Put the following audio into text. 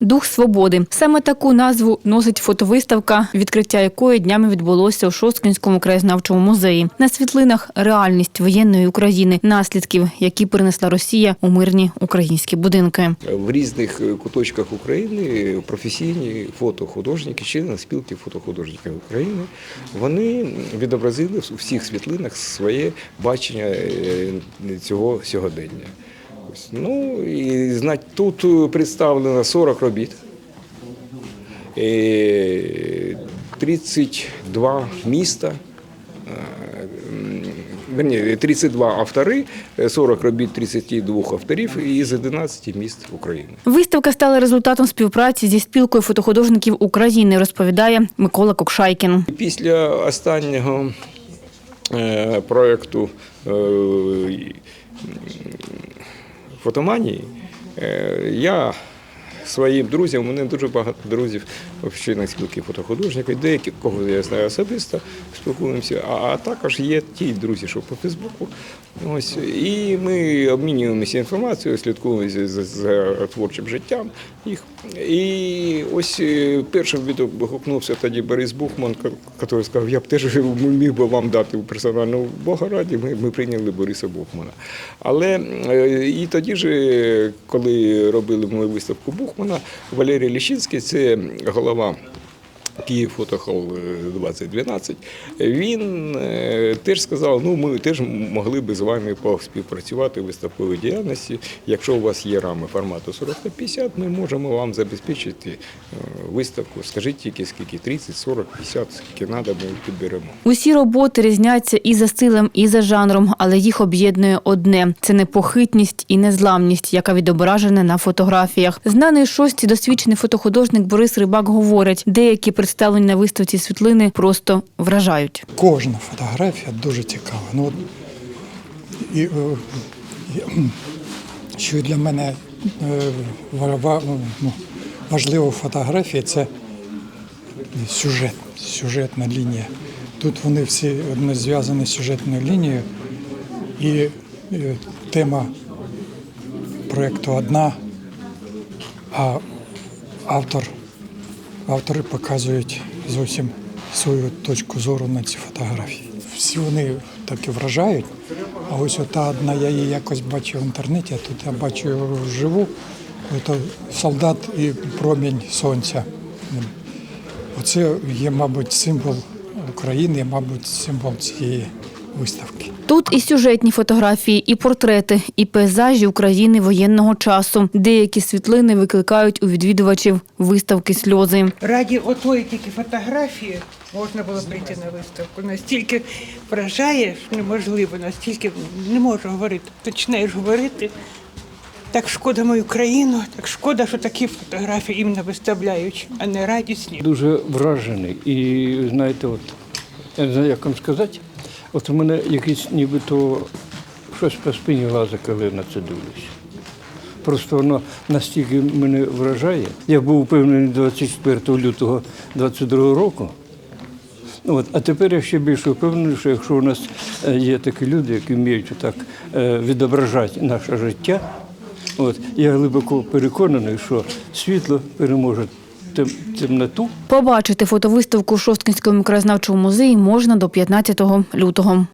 Дух свободи саме таку назву носить фотовиставка, відкриття якої днями відбулося у Шосткинському краєзнавчому музеї. На світлинах реальність воєнної України, наслідків, які принесла Росія у мирні українські будинки. В різних е, куточках України професійні фотохудожники, члени спілки фотохудожників України, вони відобразили у всіх світлинах своє бачення е, цього сьогодення. Ось, Ну і знать, тут е, представлено 40 робіт, е, 32 міста. е, Верні, 32 автори, е, 40 робіт 32 авторів із 11 міст України. Виставка стала результатом співпраці зі спілкою фотохудожників України, розповідає Микола Кокшайкін. Після останнього е, проєкту е, фотоманії е, я своїм друзям, у мене дуже багато друзів в спілки фотохудожників, деякі кого я знаю особисто, спілкуємося, а, а також є ті друзі, що по Фейсбуку. Ось, і ми обмінюємося інформацією, слідкуємо за, за, творчим життям їх. І ось е, першим відгукнувся тоді Борис Бухман, який сказав, я б теж міг би вам дати персональну Богораді. Ми, ми прийняли Бориса Бухмана. Але е, і тоді ж, коли робили ми виставку Бухмана, Валерій Ліщинський, це голова. Київ фотохол 2012, він е, теж сказав, ну ми теж могли би з вами поспівпрацювати в виставковій діяльності. Якщо у вас є рами формату 40 на 50, ми можемо вам забезпечити е, виставку. Скажіть тільки скільки 30, 40, 50, скільки треба, ми підберемо. Усі роботи різняться і за стилем, і за жанром, але їх об'єднує одне це непохитність і незламність, яка відображена на фотографіях. Знаний шості досвідчений фотохудожник Борис Рибак говорить, деякі представлені на виставці світлини просто вражають. Кожна фотографія дуже цікава. Ну, і, е, і, що для мене е, ну, важливо в це сюжет, сюжетна лінія. Тут вони всі одно зв'язані з сюжетною лінією, і е, тема проєкту одна, а автор Автори показують зовсім свою точку зору на ці фотографії. Всі вони так і вражають. А ось ота одна, я її якось бачив в інтернеті, а тут я бачу його вживу. Це солдат і промінь сонця. Оце є, мабуть, символ України, мабуть, символ цієї виставки. Тут і сюжетні фотографії, і портрети, і пейзажі України воєнного часу. Деякі світлини викликають у відвідувачів виставки сльози. Раді отої тільки фотографії можна було прийти на виставку. Настільки вражає, що неможливо, настільки не можу говорити. Починаєш говорити. Так шкода мою країну, так шкода, що такі фотографії іменно виставляють, а не радісні. дуже вражений. І знаєте, от я не знаю, як вам сказати, от у мене якийсь нібито щось по спині лазить, коли на це дивлюсь. Просто воно настільки мене вражає. Я був впевнений 24 лютого 22 року. Ну, От, а тепер я ще більше впевнений, що якщо у нас е, є такі люди, які вміють так відображати наше життя, от, я глибоко переконаний, що світло переможе темноту. Побачити фотовиставку в Шосткинському краєзнавчому музеї можна до 15 лютого.